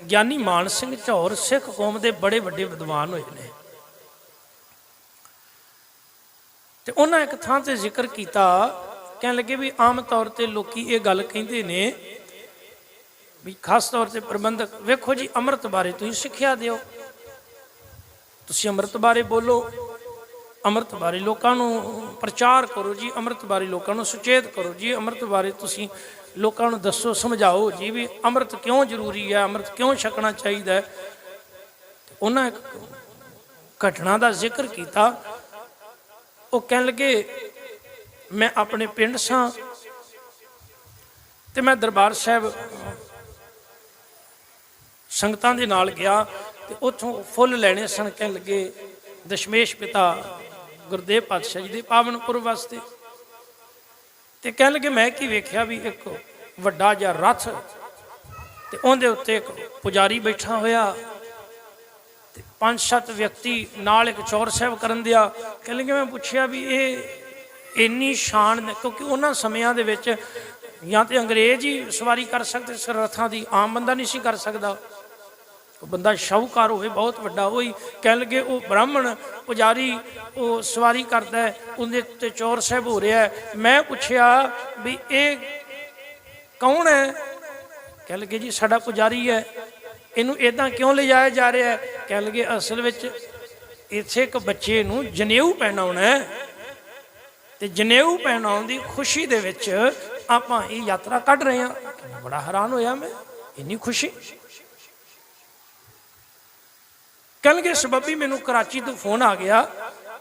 ਗਿਆਨੀ ਮਾਨ ਸਿੰਘ ਝੌਰ ਸਿੱਖ ਕੌਮ ਦੇ ਬੜੇ ਵੱਡੇ ਵਿਦਵਾਨ ਹੋਏ ਨੇ। ਤੇ ਉਹਨਾਂ ਇੱਕ ਥਾਂ ਤੇ ਜ਼ਿਕਰ ਕੀਤਾ, ਕਹਿਣ ਲੱਗੇ ਵੀ ਆਮ ਤੌਰ ਤੇ ਲੋਕੀ ਇਹ ਗੱਲ ਕਹਿੰਦੇ ਨੇ ਵੀ ਖਾਸ ਤੌਰ ਤੇ ਪ੍ਰਬੰਧਕ, ਵੇਖੋ ਜੀ, ਅੰਮ੍ਰਿਤ ਬਾਰੇ ਤੁਸੀਂ ਸਿੱਖਿਆ ਦਿਓ। ਤੁਸੀਂ ਅੰਮ੍ਰਿਤ ਬਾਰੇ ਬੋਲੋ ਅੰਮ੍ਰਿਤ ਬਾਰੇ ਲੋਕਾਂ ਨੂੰ ਪ੍ਰਚਾਰ ਕਰੋ ਜੀ, ਅੰਮ੍ਰਿਤ ਬਾਰੇ ਲੋਕਾਂ ਨੂੰ ਸੁਚੇਤ ਕਰੋ ਜੀ, ਅੰਮ੍ਰਿਤ ਬਾਰੇ ਤੁਸੀਂ ਲੋਕਾਂ ਨੂੰ ਦੱਸੋ, ਸਮਝਾਓ ਜੀ ਵੀ ਅੰਮ੍ਰਿਤ ਕਿਉਂ ਜ਼ਰੂਰੀ ਹੈ, ਅੰਮ੍ਰਿਤ ਕਿਉਂ ਛਕਣਾ ਚਾਹੀਦਾ ਹੈ। ਉਹਨਾਂ ਇੱਕ ਘਟਨਾ ਦਾ ਜ਼ਿਕਰ ਕੀਤਾ। ਉਹ ਕਹਿਣ ਲੱਗੇ, ਮੈਂ ਆਪਣੇ ਪਿੰਡ ਸਾਂ ਤੇ ਮੈਂ ਦਰਬਾਰ ਸਾਹਿਬ ਸੰਗਤਾਂ ਦੇ ਨਾਲ ਗਿਆ ਤੇ ਉੱਥੋਂ ਫੁੱਲ ਲੈਣੇ ਸਨ। ਕਹਿਣ ਲੱਗੇ, ਦਸ਼ਮੇਸ਼ ਪਿਤਾ ਗੁਰਦੇਵ ਪਾਤਸ਼ਾਹ ਜੀ ਦੇ ਪਾਵਨ ਪੁਰਬ ਵਾਸਤੇ। ਤੇ ਕਹਿਣ ਲੱਗੇ, ਮੈਂ ਕੀ ਵੇਖਿਆ ਵੀ ਇੱਕ ਵੱਡਾ ਜਿਹਾ ਰਥ ਤੇ ਉਹਦੇ ਉੱਤੇ ਇੱਕ ਪੁਜਾਰੀ ਬੈਠਾ ਹੋਇਆ। ਤੇ ਪੰਜ ਸੱਤ ਵਿਅਕਤੀ ਨਾਲ ਇੱਕ ਚੌਰ ਸਾਹਿਬ ਕਰਨ ਦਿਆ। ਕਹਿਣ ਲੱਗੇ, ਮੈਂ ਪੁੱਛਿਆ ਵੀ ਇਹ ਇੰਨੀ ਸ਼ਾਨ ਕਿਉਂਕਿ ਉਹਨਾਂ ਸਮਿਆਂ ਦੇ ਵਿੱਚ ਜਾਂ ਤੇ ਅੰਗਰੇਜ਼ ਹੀ ਸਵਾਰੀ ਕਰ ਸਕਦੇ ਸੀ, ਰਥਾਂ ਦੀ, ਆਮ ਬੰਦਾ ਨਹੀਂ ਸੀ ਕਰ ਸਕਦਾ। ਉਹ ਬੰਦਾ ਸ਼ਾਹੂਕਾਰ ਹੋਵੇ, ਬਹੁਤ ਵੱਡਾ ਹੋਈ ਕਹਿਣ ਲੱਗੇ, ਉਹ ਬ੍ਰਾਹਮਣ ਪੁਜਾਰੀ ਉਹ ਸਵਾਰੀ ਕਰਦਾ ਉਹਦੇ ਉੱਤੇ ਚੋਰ ਸਾਹਿਬ ਹੋ ਰਿਹਾ ਮੈਂ ਪੁੱਛਿਆ ਵੀ ਇਹ ਕੌਣ ਹੈ? ਕਹਿਣ ਲੱਗੇ, ਜੀ ਸਾਡਾ ਪੁਜਾਰੀ ਹੈ। ਇਹਨੂੰ ਇਦਾਂ ਕਿਉਂ ਲਿਜਾਇਆ ਜਾ ਰਿਹਾ ਹੈ? ਕਹਿਣ ਲੱਗੇ, ਅਸਲ ਵਿੱਚ ਇੱਥੇ ਇੱਕ ਬੱਚੇ ਨੂੰ ਜਨੇਊ ਪਹਿਨਾਉਣਾ ਹੈ। ਤੇ ਜਨੇਊ ਪਹਿਨਾਉਣ ਦੀ ਖੁਸ਼ੀ ਦੇ ਵਿੱਚ ਆਪਾਂ ਇਹ ਯਾਤਰਾ ਕੱਢ ਰਹੇ ਹਾਂ। ਬੜਾ ਹੈਰਾਨ ਹੋਇਆ ਮੈਂ, ਇੰਨੀ ਖੁਸ਼ੀ। ਕਹਿਣਗੇ ਸਬੱਬੀ ਮੈਨੂੰ ਕਰਾਚੀ ਤੋਂ ਫੋਨ ਆ ਗਿਆ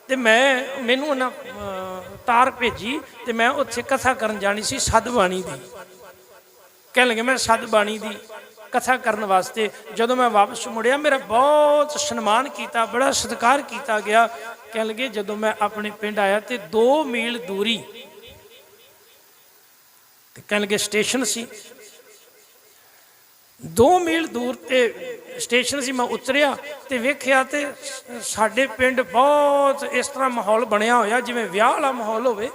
ਤੇ ਮੈਂ, ਮੈਨੂੰ ਉਹਨਾਂ ਤਾਰ ਭੇਜੀ ਤੇ ਮੈਂ ਉੱਥੇ ਕਥਾ ਕਰਨ ਜਾਣੀ ਸੀ ਸਦਬਾਣੀ ਦੀ। ਕਹਿਣ ਲੱਗੇ, ਮੈਂ ਸਦਬਾਣੀ ਦੀ ਕਥਾ ਕਰਨ ਵਾਸਤੇ। ਜਦੋਂ ਮੈਂ ਵਾਪਸ ਮੁੜਿਆ, ਮੇਰਾ ਬਹੁਤ ਸਨਮਾਨ ਕੀਤਾ, ਬੜਾ ਸਤਿਕਾਰ ਕੀਤਾ ਗਿਆ। ਕਹਿਣ ਲੱਗੇ, ਜਦੋਂ ਮੈਂ ਆਪਣੇ ਪਿੰਡ ਆਇਆ ਤੇ 2 ਮੀਲ ਦੂਰੀ ਤੇ ਕਹਿਣ ਲੱਗੇ, ਸਟੇਸ਼ਨ ਸੀ। 2 ਮੀਲ ਦੂਰ ਤੇ ਸਟੇਸ਼ਨ ਸੀ, ਮੈਂ ਉਤਰਿਆ ਤੇ ਵੇਖਿਆ ਤੇ ਸਾਡੇ ਪਿੰਡ ਬਹੁਤ ਇਸ ਤਰ੍ਹਾਂ ਮਾਹੌਲ ਬਣਿਆ ਹੋਇਆ, ਜਿਵੇਂ ਵਿਆਹ ਵਾਲਾ ਮਾਹੌਲ ਹੋਵੇ।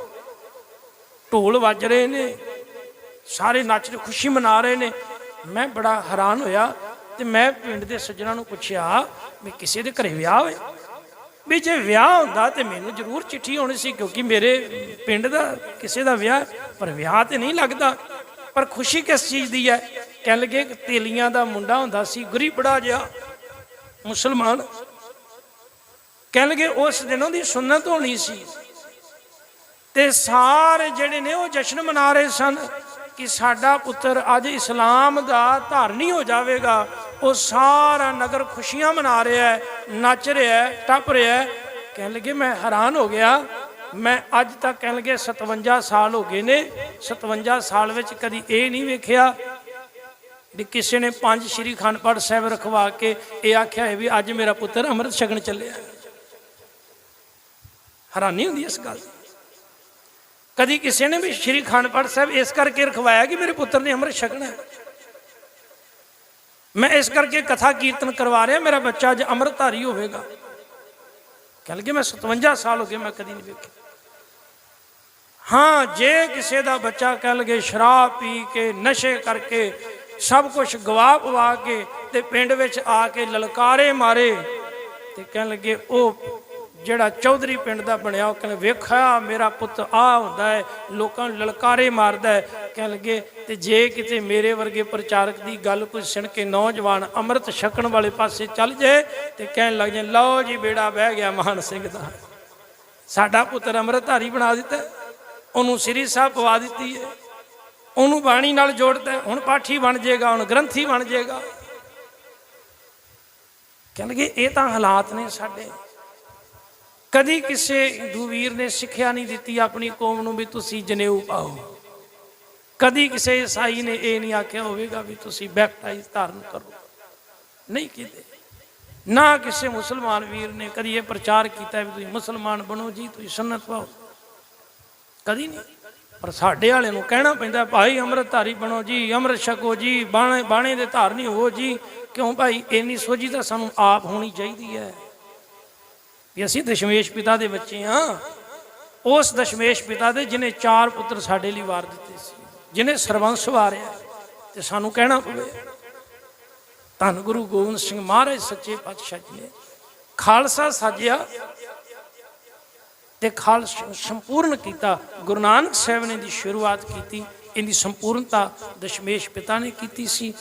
ਢੋਲ ਵੱਜ ਰਹੇ ਨੇ, ਸਾਰੇ ਨੱਚ ਕੇ ਖੁਸ਼ੀ ਮਨਾ ਰਹੇ ਨੇ। ਮੈਂ ਬੜਾ ਹੈਰਾਨ ਹੋਇਆ ਤੇ ਮੈਂ ਪਿੰਡ ਦੇ ਸੱਜਣਾ ਨੂੰ ਪੁੱਛਿਆ ਵੀ ਕਿਸੇ ਦੇ ਘਰੇ ਵਿਆਹ ਹੋਇਆ ਵੀ ਜੇ ਵਿਆਹ ਹੁੰਦਾ ਤੇ ਮੈਨੂੰ ਜ਼ਰੂਰ ਚਿੱਠੀ ਆਉਣੀ ਸੀ, ਕਿਉਂਕਿ ਮੇਰੇ ਪਿੰਡ ਦਾ ਕਿਸੇ ਦਾ ਵਿਆਹ ਪਰ ਵਿਆਹ ਤੇ ਨਹੀਂ ਲੱਗਦਾ। ਪਰ ਖੁਸ਼ੀ ਕਿਸ ਚੀਜ਼ ਦੀ ਹੈ? ਕਹਿਣ ਲੱਗੇ ਕਿ ਤੇਲੀਆਂ ਦਾ ਮੁੰਡਾ ਹੁੰਦਾ ਸੀ ਗੁਰੀ ਬੜਾ ਜਿਹਾ ਮੁਸਲਮਾਨ। ਕਹਿਣ ਲੱਗੇ ਉਸ ਦਿਨ ਉਹਦੀ ਸੁਨਨਤ ਹੋਣੀ ਸੀ ਤੇ ਸਾਰੇ ਜਿਹੜੇ ਨੇ ਉਹ ਜਸ਼ਨ ਮਨਾ ਰਹੇ ਸਨ ਕਿ ਸਾਡਾ ਪੁੱਤਰ ਅੱਜ ਇਸਲਾਮ ਦਾ ਧਾਰਨੀ ਹੋ ਜਾਵੇਗਾ। ਉਹ ਸਾਰਾ ਨਗਰ ਖੁਸ਼ੀਆਂ ਮਨਾ ਰਿਹਾ ਹੈ, ਨੱਚ ਰਿਹਾ ਹੈ, ਟੱਪ ਰਿਹਾ ਹੈ। ਕਹਿਣ ਲੱਗੇ ਮੈਂ ਹੈਰਾਨ ਹੋ ਗਿਆ। ਮੈਂ ਅੱਜ ਤੱਕ ਕਹਿਣ ਲੱਗੇ 57 ਸਾਲ ਹੋ ਗਏ ਨੇ। 57 ਸਾਲ ਵਿੱਚ ਕਦੀ ਇਹ ਨਹੀਂ ਵੇਖਿਆ ਵੀ ਕਿਸੇ ਨੇ ਪੰਜ ਸ਼੍ਰੀ ਖੰਡਪੜ ਸਾਹਿਬ ਰਖਵਾ ਕੇ ਇਹ ਆਖਿਆ ਹੈ ਵੀ ਅੱਜ ਮੇਰਾ ਪੁੱਤਰ ਅੰਮ੍ਰਿਤ ਛਕਣ ਚੱਲਿਆ ਹੈਰਾਨੀ ਹੁੰਦੀ ਹੈ ਇਸ ਗੱਲ ਦੀ। ਕਦੀ ਕਿਸੇ ਨੇ ਵੀ ਸ਼੍ਰੀ ਖੰਡਪੜ ਸਾਹਿਬ ਇਸ ਕਰਕੇ ਰਖਵਾਇਆ ਕਿ ਮੇਰੇ ਪੁੱਤਰ ਨੇ ਅੰਮ੍ਰਿਤ ਛਕਣਾ ਹੈ? ਮੈਂ ਇਸ ਕਰਕੇ ਕਥਾ ਕੀਰਤਨ ਕਰਵਾ ਰਿਹਾ, ਮੇਰਾ ਬੱਚਾ ਅੱਜ ਅੰਮ੍ਰਿਤਧਾਰੀ ਹੋਵੇਗਾ। ਕਹਿ ਲਗੇ, ਮੈਂ 57 ਸਾਲ ਹੋ ਗਏ, ਮੈਂ ਕਦੀ ਨਹੀਂ ਵੇਖਿਆ। ਹਾਂ, ਜੇ ਕਿਸੇ ਦਾ ਬੱਚਾ ਕਹਿ ਲਗੇ, ਸ਼ਰਾਬ ਪੀ ਕੇ, ਨਸ਼ੇ ਕਰਕੇ ਸਭ ਕੁਝ ਗਵਾ ਪਵਾ ਕੇ ਤੇ ਪਿੰਡ ਵਿੱਚ ਆ ਕੇ ਲਲਕਾਰੇ ਮਾਰੇ ਤੇ ਕਹਿਣ ਲੱਗੇ, ਉਹ ਜਿਹੜਾ ਚੌਧਰੀ ਪਿੰਡ ਦਾ ਬਣਿਆ, ਉਹ ਕਹਿੰਦੇ ਵੇਖਿਆ ਮੇਰਾ ਪੁੱਤ ਆ ਹੁੰਦਾ ਹੈ, ਲੋਕਾਂ ਨੂੰ ਲਲਕਾਰੇ ਮਾਰਦਾ ਹੈ। ਕਹਿਣ ਲੱਗੇ, ਤੇ ਜੇ ਕਿਤੇ ਮੇਰੇ ਵਰਗੇ ਪ੍ਰਚਾਰਕ ਦੀ ਗੱਲ ਕੋਈ ਸੁਣ ਕੇ ਨੌਜਵਾਨ ਅੰਮ੍ਰਿਤ ਛਕਣ ਵਾਲੇ ਪਾਸੇ ਚੱਲ ਜਾਏ ਤੇ ਕਹਿਣ ਲੱਗ ਜਾਏ ਲਓ ਜੀ, ਬੇੜਾ ਬਹਿ ਗਿਆ ਮਹਾਨ ਸਿੰਘ ਦਾ। ਸਾਡਾ ਪੁੱਤਰ ਅੰਮ੍ਰਿਤਧਾਰੀ ਬਣਾ ਦਿੱਤਾ, ਉਹਨੂੰ ਸ੍ਰੀ ਸਾਹਿਬ ਪਵਾ ਦਿੱਤੀ ਹੈ। ਉਹਨੂੰ ਬਾਣੀ ਨਾਲ ਜੋੜਦਾ ਹੁਣ ਪਾਠੀ ਬਣ ਜਾਏਗਾ, ਹੁਣ ਗ੍ਰੰਥੀ ਬਣ ਜਾਏਗਾ। ਕਹਿੰਦੇ ਇਹ ਤਾਂ ਹਾਲਾਤ ਨੇ ਸਾਡੇ। ਕਦੀ ਕਿਸੇ ਹਿੰਦੂ ਵੀਰ ਨੇ ਸਿੱਖਿਆ ਨਹੀਂ ਦਿੱਤੀ ਆਪਣੀ ਕੌਮ ਨੂੰ ਵੀ ਤੁਸੀਂ ਜਨੇਊ ਪਾਓ। ਕਦੀ ਕਿਸੇ ਈਸਾਈ ਨੇ ਇਹ ਨਹੀਂ ਆਖਿਆ ਹੋਵੇਗਾ ਵੀ ਤੁਸੀਂ ਬੈਪਟਾਈਜ਼ ਧਾਰਨ ਕਰੋ। ਨਹੀਂ ਕੀਤੇ। ਨਾ ਕਿਸੇ ਮੁਸਲਮਾਨ ਵੀਰ ਨੇ ਕਦੀ ਇਹ ਪ੍ਰਚਾਰ ਕੀਤਾ ਵੀ ਤੁਸੀਂ ਮੁਸਲਮਾਨ ਬਣੋ ਜੀ, ਤੁਸੀਂ ਸੁਨਨਤ ਪਾਓ। ਕਦੀ ਨਹੀਂ। ਪਰ ਸਾਡੇ ਵਾਲੇ ਨੂੰ ਕਹਿਣਾ ਪੈਂਦਾ, ਭਾਈ ਅੰਮ੍ਰਿਤਧਾਰੀ ਬਣੋ ਜੀ, ਅੰਮ੍ਰਿਤ ਛਕੋ ਜੀ, ਬਾਣੇ ਬਾਣੇ ਦੇ ਧਾਰਨੀ ਹੋ ਜੀ। ਕਿਉਂ ਭਾਈ? ਇੰਨੀ ਸੋਝੀ ਤਾਂ ਸਾਨੂੰ ਆਪ ਹੋਣੀ ਚਾਹੀਦੀ ਹੈ। ਵੀ ਅਸੀਂ ਦਸ਼ਮੇਸ਼ ਪਿਤਾ ਦੇ ਬੱਚੇ ਹਾਂ। ਉਸ ਦਸ਼ਮੇਸ਼ ਪਿਤਾ ਦੇ ਜਿਨੇ ਚਾਰ ਪੁੱਤਰ ਸਾਡੇ ਲਈ ਵਾਰ ਦਿੱਤੇ ਸੀ ਜਿਨੇ ਸਰਵੰਸ ਵਾਰਿਆ, ਤੇ ਸਾਨੂੰ ਕਹਿਣਾ ਪਵੇ, ਧੰਨ ਗੁਰੂ ਗੋਬਿੰਦ ਸਿੰਘ ਮਹਾਰਾਜ, ਸੱਚੇ ਪਾਤਸ਼ਾਹ ਜੀ ਨੇ ਖਾਲਸਾ ਸਾਜਿਆ ਤੇ ਖਾਲਸਾ ਸੰਪੂਰਨ ਕੀਤਾ। ਗੁਰੂ ਨਾਨਕ ਸਾਹਿਬ ਨੇ ਦੀ ਸ਼ੁਰੂਆਤ ਕੀਤੀ। ਇਹਦੀ ਸੰਪੂਰਨਤਾ ਦਸ਼ਮੇਸ਼ ਪਿਤਾ ਨੇ ਕੀਤੀ ਸੀ।